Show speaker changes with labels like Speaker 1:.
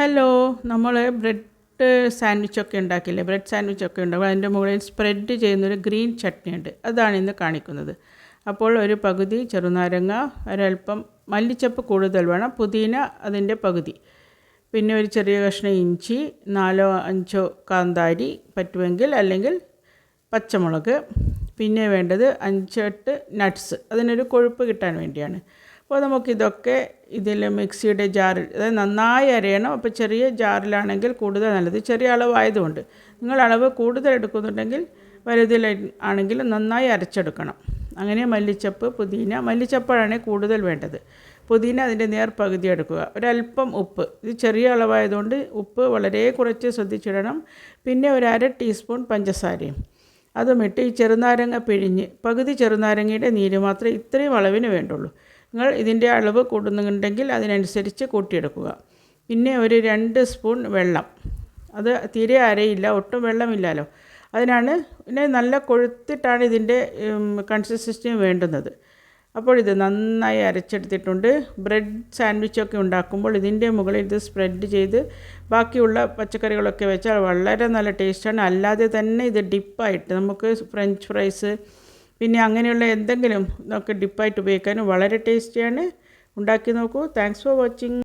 Speaker 1: Hello നമ്മൾ bread സാൻഡ്വിച്ചൊക്കെ ഉണ്ടാക്കില്ലേ? Bread സാൻഡ്വിച്ചൊക്കെ ഉണ്ടാകും അതിന്റെ മുകളിൽ സ്പ്രെഡ് ചെയ്യുന്നൊരു ഗ്രീൻ ചട്നി ഉണ്ട്. അതാണ് ഇന്ന് കാണിക്കുന്നത്. അപ്പോൾ ഒരു പകുതി ചെറുനാരങ്ങ ഒരൽപ്പം മല്ലിച്ചപ്പ് കൂടുതൽ വേണം. പുതിന അതിന്റെ പകുതി. പിന്നെ ഒരു ചെറിയ കഷ്ണം ഇഞ്ചി നാലോ അഞ്ചോ കാന്താരി പറ്റുമെങ്കിൽ അല്ലെങ്കിൽ പച്ചമുളക്. പിന്നെ വേണ്ടത് അഞ്ചെട്ട് നട്ട്സ്. അതിനൊരു കൊഴുപ്പ് കിട്ടാൻ വേണ്ടിയാണ്. അപ്പോൾ നമുക്കിതൊക്കെ ഇതിൽ മിക്സിയുടെ ജാറിൽ അതായത് നന്നായി അരയണം. അപ്പോൾ ചെറിയ ജാറിലാണെങ്കിൽ കൂടുതൽ നല്ലത്. ചെറിയ അളവായതുകൊണ്ട് നിങ്ങൾ അളവ് കൂടുതൽ എടുക്കുന്നുണ്ടെങ്കിൽ വലുതിൽ ആണെങ്കിൽ നന്നായി അരച്ചെടുക്കണം. അങ്ങനെ മല്ലിച്ചപ്പ് പുതിന മല്ലിച്ചപ്പാണ് കൂടുതൽ വേണ്ടത്. പുതിന അതിന്റെ നേർ പകുതി എടുക്കുക. ഒരല്പം ഉപ്പ്. ഇത് ചെറിയ അളവായതുകൊണ്ട് ഉപ്പ് വളരെ കുറച്ച് ശ്രദ്ധിച്ചിടണം. പിന്നെ ഒരു അര ടീസ്പൂൺ പഞ്ചസാരയും. അതുമിട്ട് ഈ ചെറുനാരങ്ങ പിഴിഞ്ഞ് പകുതി ചെറുനാരങ്ങയുടെ നീര് മാത്രമേ ഇത്രയും അളവിന് വേണ്ടുള്ളൂ. നിങ്ങൾ ഇതിന്റെ അളവ് കൂടുന്നുണ്ടെങ്കിൽ അതിനനുസരിച്ച് കൂട്ടിയെടുക്കുക. പിന്നെ ഒരു രണ്ട് സ്പൂൺ വെള്ളം. അത് തീരെ അരയില്ല ഒട്ടും വെള്ളമില്ലല്ലോ. അതിനാണ് പിന്നെ നല്ല കൊഴുത്തിട്ടാണ് ഇതിന്റെ കൺസിസ്റ്റൻസി വേണ്ടുന്നത്. അപ്പോൾ ഇത് നന്നായി അരച്ചെടുത്തിട്ടുണ്ട്. ബ്രെഡ് സാൻഡ്വിച്ചൊക്കെ ഉണ്ടാക്കുമ്പോൾ ഇതിന്റെ മുകളിൽ ഇത് സ്പ്രെഡ് ചെയ്ത് ബാക്കിയുള്ള പച്ചക്കറികളൊക്കെ വെച്ചാൽ വളരെ നല്ല ടേസ്റ്റാണ്. അല്ലാതെ തന്നെ ഇത് ഡിപ്പായിട്ട് നമുക്ക് ഫ്രഞ്ച് ഫ്രൈസ് പിന്നെ അങ്ങനെയുള്ള എന്തെങ്കിലും നമുക്ക് ഡിപ്പായിട്ട് ഉപയോഗിക്കാനും വളരെ ടേസ്റ്റിയാണ് ഉണ്ടാക്കി നോക്കൂ. Thanks for watching